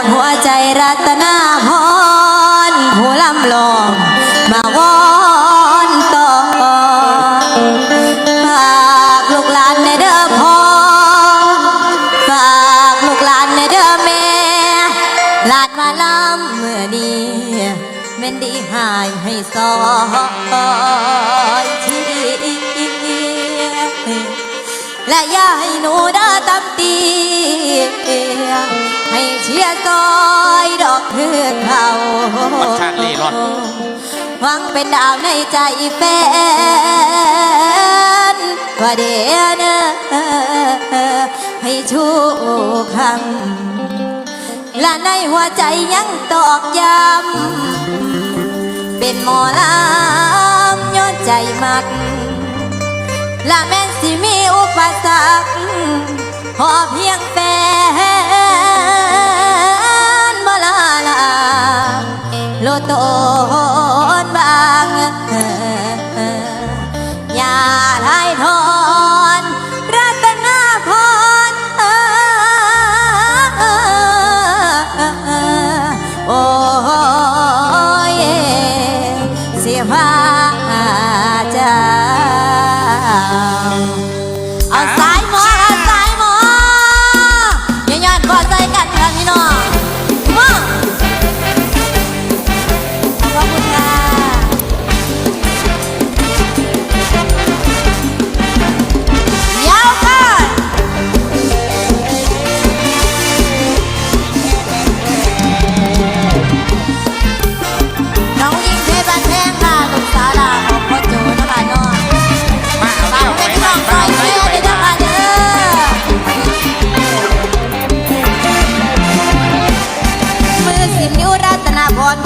ากหัวใจรัตนาฮอนผู้ลำลองมาวอนต่อฝากลูกหลานในเด้อพ่อฝากลูกหลานในเด้อแม่หลานมาลำเมื่อนี้เม่นดีหายให้สอยที่และย่าให้หนูได้ อตำตี ให้เชียร์ซอยดอกเพื่อเขาวัดชาติเล่ร่อนหวังเป็นดาวในใจแฟนว่าเดียนะให้ชูคำและในหัวใจยังตอกย้ำเป็นหมอลำย้อนใจมักและแม้นสิมีอุปสรรค พอเพียงแฟนบ่ลาลาโลโตนบางอย่าทายทอนรัตนาพรโอ้ยเสียพา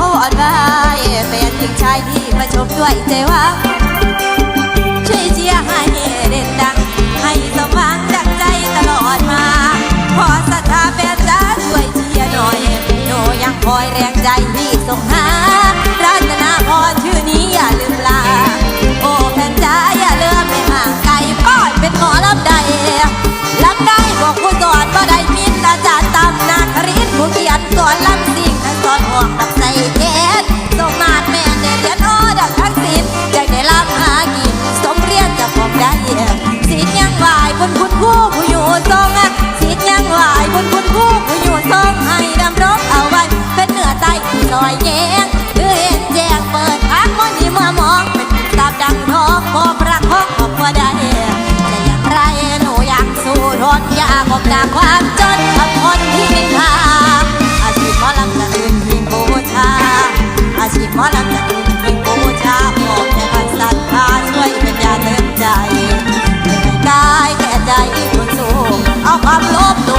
อ่อนไหวเป็นหญิงชายที่มาชมด้วยใจว่าช่วยเชียร์ให้เด่นดังให้สมหวัง อยแยงคือเห็นแจ้งเปิดพักมอนี่เมื่อมองเป็นตาบดังทองพอพระของครอบครัวได้จะอย่างไรหนูอยากสู้ทนอยากออกจากความจนกับคนที่นินทาอาชีพหมอลำจะอื่นพิงบูชาอาชีพหมอลำจะอื่นพิงบูชาขอแค่พันศรัทธาช่วยเป็นยาเตือนใจให้กายแก่ใจคนสูงเอาความลบดู